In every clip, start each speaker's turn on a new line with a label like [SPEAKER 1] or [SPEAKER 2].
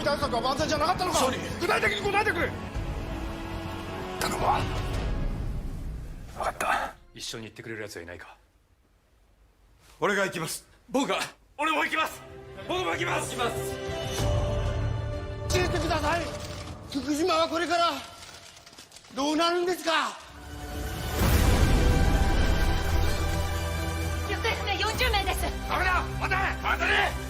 [SPEAKER 1] 津波対策は万全じゃなかったのか。総理具体的に答えてくれ。頼むわ。分かった。
[SPEAKER 2] 一緒に行ってくれる奴はいないか。
[SPEAKER 1] 俺が行きます。
[SPEAKER 2] 僕が？俺も行きます。僕も行きます。行きます。
[SPEAKER 1] 教えてください。福島はこれから。どうなるんですか。
[SPEAKER 3] 行方不明40名です。
[SPEAKER 1] ダメだ。待て。待て。ね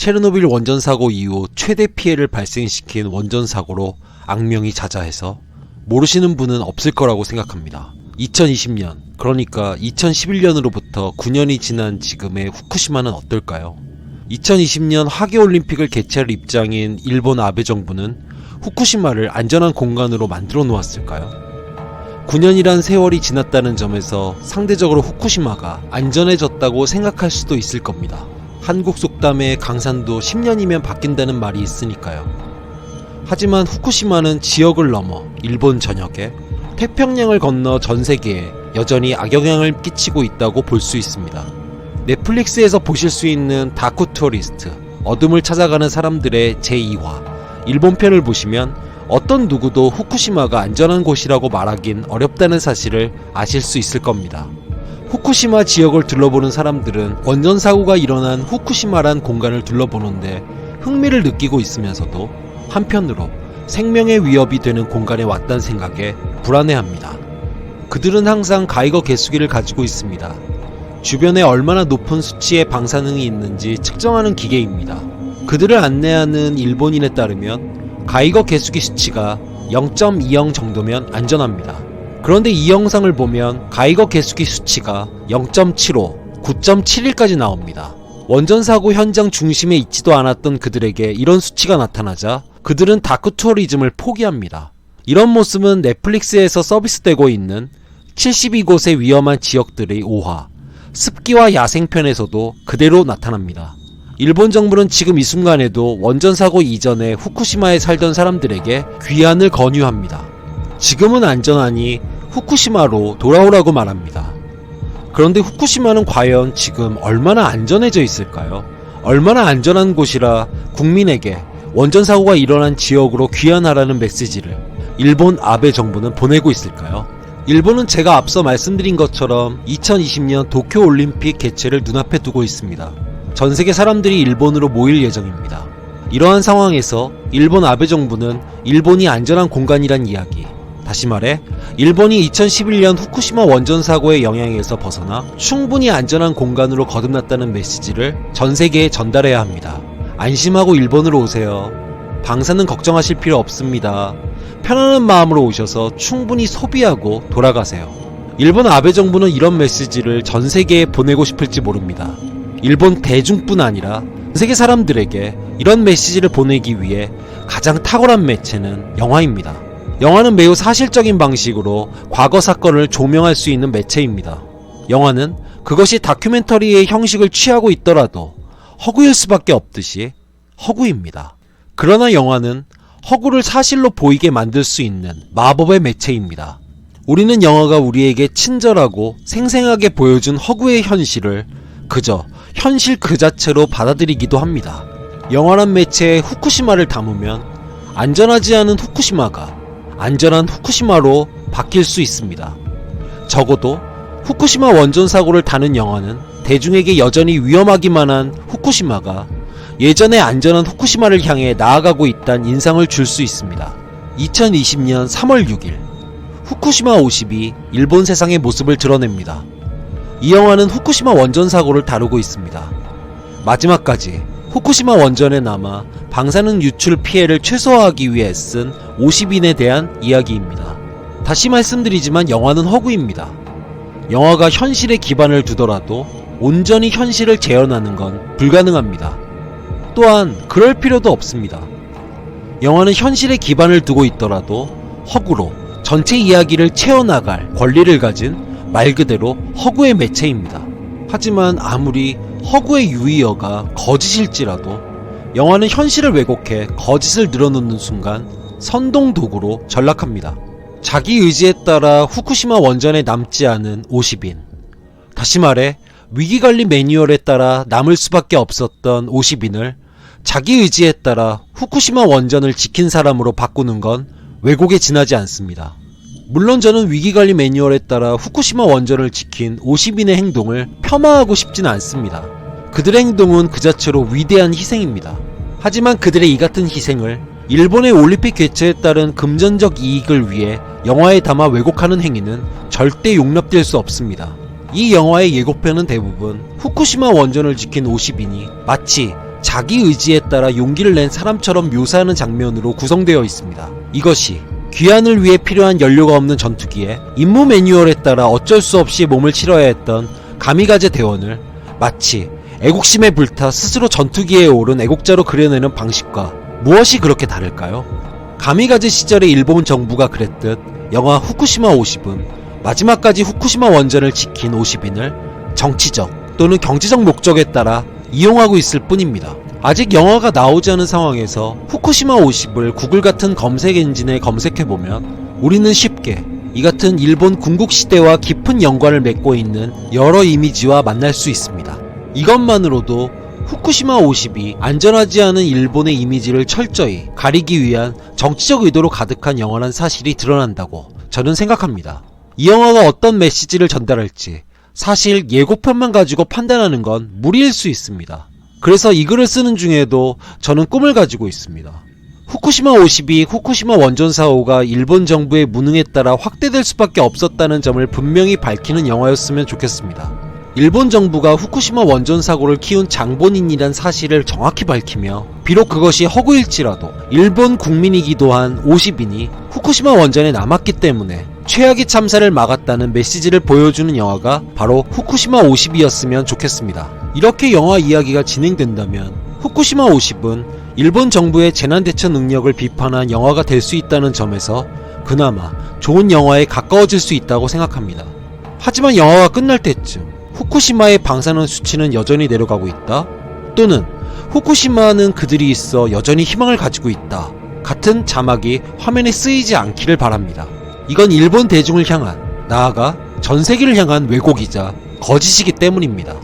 [SPEAKER 4] 체르노빌 원전 사고 이후 최대 피해를 발생시킨 원전 사고로 악명이 자자해서 모르시는 분은 없을 거라고 생각합니다. 2020년, 그러니까 2011년으로부터 9년이 지난 지금의 후쿠시마는 어떨까요? 2020년 하계올림픽을 개최할 입장인 일본 아베 정부는 후쿠시마를 안전한 공간으로 만들어 놓았을까요? 9년이란 세월이 지났다는 점에서 상대적으로 후쿠시마가 안전해졌다고 생각할 수도 있을 겁니다. 한국 속담에 강산도 10년이면 바뀐다는 말이 있으니까요. 하지만 후쿠시마는 지역을 넘어 일본 전역에 태평양을 건너 전 세계에 여전히 악영향을 끼치고 있다고 볼 수 있습니다. 넷플릭스에서 보실 수 있는 다쿠 투어리스트 어둠을 찾아가는 사람들의 제2화 일본 편을 보시면 어떤 누구도 후쿠시마가 안전한 곳이라고 말하긴 어렵다는 사실을 아실 수 있을 겁니다. 후쿠시마 지역을 둘러보는 사람들은 원전 사고가 일어난 후쿠시마란 공간을 둘러보는데 흥미를 느끼고 있으면서도 한편으로 생명의 위협이 되는 공간에 왔다는 생각에 불안해합니다. 그들은 항상 가이거 개수기를 가지고 있습니다. 주변에 얼마나 높은 수치의 방사능이 있는지 측정하는 기계입니다. 그들을 안내하는 일본인에 따르면 가이거 개수기 수치가 0.20 정도면 안전합니다. 그런데 이 영상을 보면 가이거 개수기 수치가 0.75, 9.71까지 나옵니다. 원전 사고 현장 중심에 있지도 않았던 그들에게 이런 수치가 나타나자 그들은 다크 투어리즘을 포기합니다. 이런 모습은 넷플릭스에서 서비스되고 있는 72곳의 위험한 지역들의 5화, 습기와 야생편에서도 그대로 나타납니다. 일본 정부는 지금 이 순간에도 원전 사고 이전에 후쿠시마에 살던 사람들에게 귀환을 권유합니다. 지금은 안전하니 후쿠시마로 돌아오라고 말합니다. 그런데 후쿠시마는 과연 지금 얼마나 안전해져 있을까요? 얼마나 안전한 곳이라 국민에게 원전 사고가 일어난 지역으로 귀환하라는 메시지를 일본 아베 정부는 보내고 있을까요? 일본은 제가 앞서 말씀드린 것처럼 2020년 도쿄 올림픽 개최를 눈앞에 두고 있습니다. 전 세계 사람들이 일본으로 모일 예정입니다. 이러한 상황에서 일본 아베 정부는 일본이 안전한 공간이란 이야기, 다시 말해 일본이 2011년 후쿠시마 원전 사고의 영향에서 벗어나 충분히 안전한 공간으로 거듭났다는 메시지를 전 세계에 전달해야 합니다. 안심하고 일본으로 오세요. 방사능 걱정하실 필요 없습니다. 편안한 마음으로 오셔서 충분히 소비하고 돌아가세요. 일본 아베 정부는 이런 메시지를 전 세계에 보내고 싶을지 모릅니다. 일본 대중뿐 아니라 전 세계 사람들에게 이런 메시지를 보내기 위해 가장 탁월한 매체는 영화입니다. 영화는 매우 사실적인 방식으로 과거 사건을 조명할 수 있는 매체입니다. 영화는 그것이 다큐멘터리의 형식을 취하고 있더라도 허구일 수밖에 없듯이 허구입니다. 그러나 영화는 허구를 사실로 보이게 만들 수 있는 마법의 매체입니다. 우리는 영화가 우리에게 친절하고 생생하게 보여준 허구의 현실을 그저 현실 그 자체로 받아들이기도 합니다. 영화란 매체에 후쿠시마를 담으면 안전하지 않은 후쿠시마가 안전한 후쿠시마로 바뀔 수 있습니다. 적어도 후쿠시마 원전 사고를 다룬 영화는 대중에게 여전히 위험하기만 한 후쿠시마가 예전에 안전한 후쿠시마를 향해 나아가고 있다는 인상을 줄 수 있습니다. 2020년 3월 6일 후쿠시마 50이 일본 세상의 모습을 드러냅니다. 이 영화는 후쿠시마 원전 사고를 다루고 있습니다. 마지막까지 후쿠시마 원전에 남아 방사능 유출 피해를 최소화하기 위해 쓴 50인에 대한 이야기입니다. 다시 말씀드리지만 영화는 허구입니다. 영화가 현실에 기반을 두더라도 온전히 현실을 재현하는 건 불가능합니다. 또한 그럴 필요도 없습니다. 영화는 현실에 기반을 두고 있더라도 허구로 전체 이야기를 채워나갈 권리를 가진 말 그대로 허구의 매체입니다. 하지만 아무리 허구의 유의어가 거짓일지라도 영화는 현실을 왜곡해 거짓을 늘어놓는 순간 선동 도구로 전락합니다. 자기 의지에 따라 후쿠시마 원전에 남지 않은 50인. 다시 말해 위기관리 매뉴얼에 따라 남을 수밖에 없었던 50인을 자기 의지에 따라 후쿠시마 원전을 지킨 사람으로 바꾸는 건 왜곡에 지나지 않습니다. 물론 저는 위기관리 매뉴얼에 따라 후쿠시마 원전을 지킨 50인의 행동을 폄하하고 싶진 않습니다. 그들의 행동은 그 자체로 위대한 희생입니다. 하지만 그들의 이 같은 희생을 일본의 올림픽 개최에 따른 금전적 이익을 위해 영화에 담아 왜곡하는 행위는 절대 용납될 수 없습니다. 이 영화의 예고편은 대부분 후쿠시마 원전을 지킨 50인이 마치 자기 의지에 따라 용기를 낸 사람처럼 묘사하는 장면으로 구성되어 있습니다. 이것이 귀환을 위해 필요한 연료가 없는 전투기에 임무 매뉴얼에 따라 어쩔 수 없이 몸을 치러야 했던 가미가제 대원을 마치 애국심에 불타 스스로 전투기에 오른 애국자로 그려내는 방식과 무엇이 그렇게 다를까요? 가미가제 시절의 일본 정부가 그랬듯 영화 후쿠시마 50은 마지막까지 후쿠시마 원전을 지킨 50인을 정치적 또는 경제적 목적에 따라 이용하고 있을 뿐입니다. 아직 영화가 나오지 않은 상황에서 후쿠시마 50을 구글 같은 검색 엔진에 검색해보면 우리는 쉽게 이 같은 일본 군국시대와 깊은 연관을 맺고 있는 여러 이미지와 만날 수 있습니다. 이것만으로도 후쿠시마 50이 안전하지 않은 일본의 이미지를 철저히 가리기 위한 정치적 의도로 가득한 영화란 사실이 드러난다고 저는 생각합니다. 이 영화가 어떤 메시지를 전달할지 사실 예고편만 가지고 판단하는 건 무리일 수 있습니다. 그래서 이 글을 쓰는 중에도 저는 꿈을 가지고 있습니다. 후쿠시마 50이 후쿠시마 원전 사고가 일본 정부의 무능에 따라 확대될 수밖에 없었다는 점을 분명히 밝히는 영화였으면 좋겠습니다. 일본 정부가 후쿠시마 원전 사고를 키운 장본인이란 사실을 정확히 밝히며 비록 그것이 허구일지라도 일본 국민이기도 한 50인이 후쿠시마 원전에 남았기 때문에 최악의 참사를 막았다는 메시지를 보여주는 영화가 바로 후쿠시마 50이었으면 좋겠습니다. 이렇게 영화 이야기가 진행된다면 후쿠시마 50은 일본 정부의 재난 대처 능력을 비판한 영화가 될 수 있다는 점에서 그나마 좋은 영화에 가까워질 수 있다고 생각합니다. 하지만 영화가 끝날 때쯤 후쿠시마의 방사능 수치는 여전히 내려가고 있다? 또는 후쿠시마는 그들이 있어 여전히 희망을 가지고 있다. 같은 자막이 화면에 쓰이지 않기를 바랍니다. 이건 일본 대중을 향한, 나아가 전 세계를 향한 왜곡이자 거짓이기 때문입니다.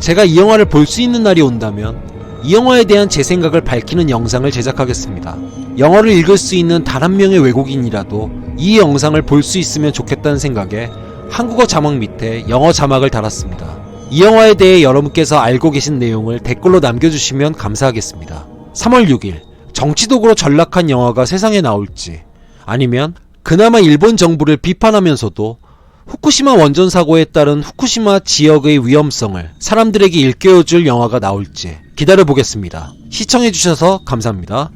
[SPEAKER 4] 제가 이 영화를 볼 수 있는 날이 온다면 이 영화에 대한 제 생각을 밝히는 영상을 제작하겠습니다. 영어를 읽을 수 있는 단 한 명의 외국인이라도 이 영상을 볼 수 있으면 좋겠다는 생각에 한국어 자막 밑에 영어 자막을 달았습니다. 이 영화에 대해 여러분께서 알고 계신 내용을 댓글로 남겨주시면 감사하겠습니다. 3월 6일 정치독으로 전락한 영화가 세상에 나올지 아니면 그나마 일본 정부를 비판하면서도 후쿠시마 원전 사고에 따른 후쿠시마 지역의 위험성을 사람들에게 일깨워줄 영화가 나올지 기다려보겠습니다. 시청해주셔서 감사합니다.